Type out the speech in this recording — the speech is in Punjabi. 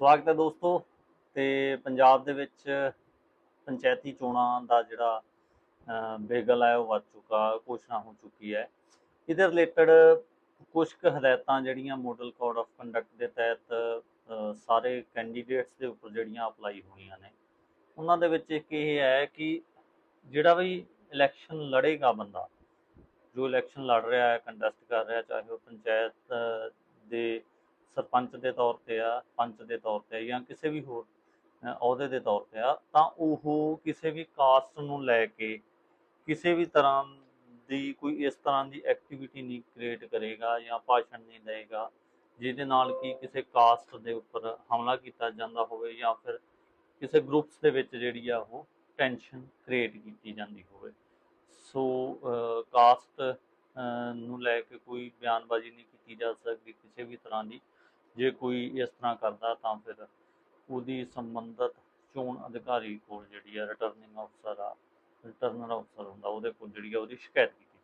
ਸਵਾਗਤ ਹੈ ਦੋਸਤੋ ਤੇ ਪੰਜਾਬ ਦੇ ਵਿੱਚ ਪੰਚਾਇਤੀ ਚੋਣਾਂ ਦਾ ਜਿਹੜਾ ਬੇਗਲ ਹੈ ਉਹ ਵੱਧ ਚੁੱਕਾ, ਘੋਸ਼ਣਾ ਹੋ ਚੁੱਕੀ ਹੈ। ਇਹਦੇ ਰਿਲੇਟਡ ਕੁਝ ਕੁ ਹਦਾਇਤਾਂ ਜਿਹੜੀਆਂ ਮੋਡਲ ਕੋਡ ਆਫ ਕੰਡਕਟ ਦੇ ਤਹਿਤ ਸਾਰੇ ਕੈਂਡੀਡੇਟਸ ਦੇ ਉੱਪਰ ਜਿਹੜੀਆਂ ਅਪਲਾਈ ਹੋਈਆਂ ਨੇ, ਉਹਨਾਂ ਦੇ ਵਿੱਚ ਇੱਕ ਇਹ ਹੈ ਕਿ ਜਿਹੜਾ ਵੀ ਇਲੈਕਸ਼ਨ ਲੜੇਗਾ ਬੰਦਾ, ਜੋ ਇਲੈਕਸ਼ਨ ਲੜ ਰਿਹਾ ਹੈ ਕੰਟੈਸਟ ਕਰ ਰਿਹਾ ਚਾਹੇ ਉਹ ਪੰਚਾਇਤ ਦੇ ਸਰਪੰਚ ਦੇ ਤੌਰ ਤੇ ਆ, ਪੰਚ ਦੇ ਤੌਰ ਤੇ ਜਾਂ ਕਿਸੇ ਵੀ ਹੋਰ ਅਹੁਦੇ ਦੇ ਤੌਰ ਤੇ ਆ, ਤਾਂ ਉਹ ਕਿਸੇ ਵੀ ਕਾਸਟ ਨੂੰ ਲੈ ਕੇ ਕਿਸੇ ਵੀ ਤਰ੍ਹਾਂ ਦੀ ਕੋਈ ਇਸ ਤਰ੍ਹਾਂ ਦੀ ਐਕਟੀਵਿਟੀ ਨਹੀਂ ਕ੍ਰੀਏਟ ਕਰੇਗਾ ਜਾਂ ਭਾਸ਼ਣ ਨਹੀਂ ਦੇਗਾ, ਜਿਹਦੇ ਨਾਲ ਕਿ ਕਿਸੇ ਕਾਸਟ ਦੇ ਉੱਪਰ ਹਮਲਾ ਕੀਤਾ ਜਾਂਦਾ ਹੋਵੇ ਜਾਂ ਫਿਰ ਕਿਸੇ ਗਰੁੱਪਸ ਦੇ ਵਿੱਚ ਜਿਹੜੀ ਆ ਉਹ ਟੈਨਸ਼ਨ ਕ੍ਰੀਏਟ ਕੀਤੀ ਜਾਂਦੀ ਹੋਵੇ। ਸੋ ਕਾਸਟ ਨੂੰ ਲੈ ਕੇ ਕੋਈ ਬਿਆਨਬਾਜ਼ੀ ਨਹੀਂ ਕੀਤੀ ਜਾ ਸਕਦੀ ਕਿਸੇ ਵੀ ਤਰ੍ਹਾਂ ਦੀ। ਜੇ ਕੋਈ ਇਸ ਤਰ੍ਹਾਂ ਕਰਦਾ ਤਾਂ ਫਿਰ ਉਹਦੀ ਸੰਬੰਧਤ ਚੋਣ ਅਧਿਕਾਰੀ ਕੋਲ ਜਿਹੜੀ ਆ ਰਿਟਰਨਿੰਗ ਅਫਸਰ ਆ ਰਿਟਰਨਰ ਅਫਸਰ ਹੁੰਦਾ, ਉਹਦੇ ਕੋਲ ਜਿਹੜੀ ਆ ਉਹਦੀ ਸ਼ਿਕਾਇਤ ਕੀਤੀ